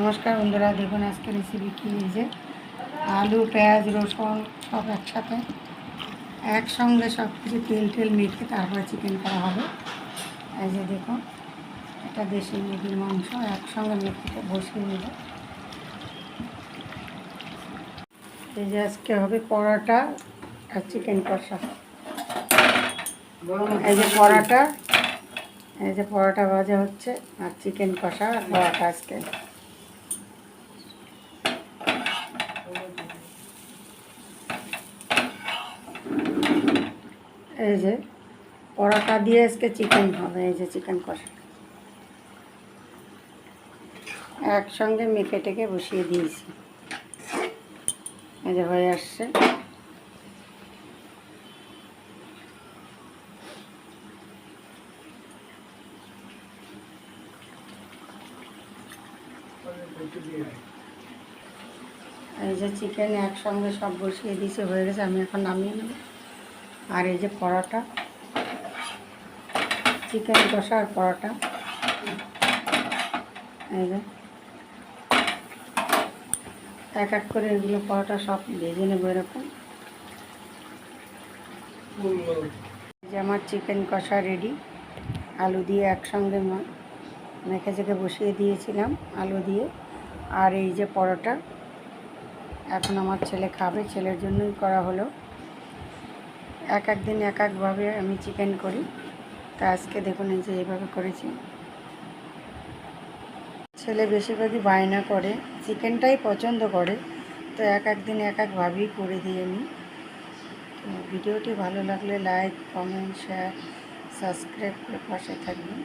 নমস্কার বন্ধুরা, দেখুন আজকে রেসিপি কী যে? আলু, পেঁয়াজ, রসুন, সব একসাথে। একসঙ্গে সব কিছু তেল টেল মেখে তারপরে চিকেন করা হবে। এই যে দেখুন এটা দেশি মুরগির মাংস, একসঙ্গে মেখে বসিয়ে নেব। এই যে আজকে হবে পরোটা আর চিকেন কষা। এই যে পরোটা, এই যে পরোটা ভাজা হচ্ছে আর চিকেন কষা আর পরোটা আজকে। এই যে, পরোটা দিয়ে আজকে চিকেন হবে, এই যে চিকেন কষা। একসঙ্গে মেখে টেকে বসিয়ে দিয়েছি। এই যে হয়ে আসছে। এই যে চিকেন একসঙ্গে সব বসিয়ে দিয়েছে, হয়ে গেছে, আমি এখন নামিয়ে নেব। আর এই যে পরোটা চিকেন কষা আর পরোটা। এই যে। এক এক করে এগুলো পরোটা সব ভেজে নেব এরকম। এই যে আমার চিকেন কষা রেডি আলু দিয়ে একসঙ্গে মেখে চেখে বসিয়ে দিয়েছিলাম আলু দিয়ে। আর এই যে পরোটা, এখন আমার ছেলে খাবে, ছেলের জন্যই করা হলো। এক এক দিন এক একভাবে আমি চিকেন করি। তা আজকে দেখুন এই যে এইভাবে করেছি। ছেলে বেশিরভাগই বায়না করে চিকেনটাই পছন্দ করে। তো এক এক দিন এক একভাবেই করে দিই আমি। তো ভিডিওটি ভালো লাগলে লাইক কমেন্ট শেয়ার সাবস্ক্রাইব করে পাশে থাকবেন।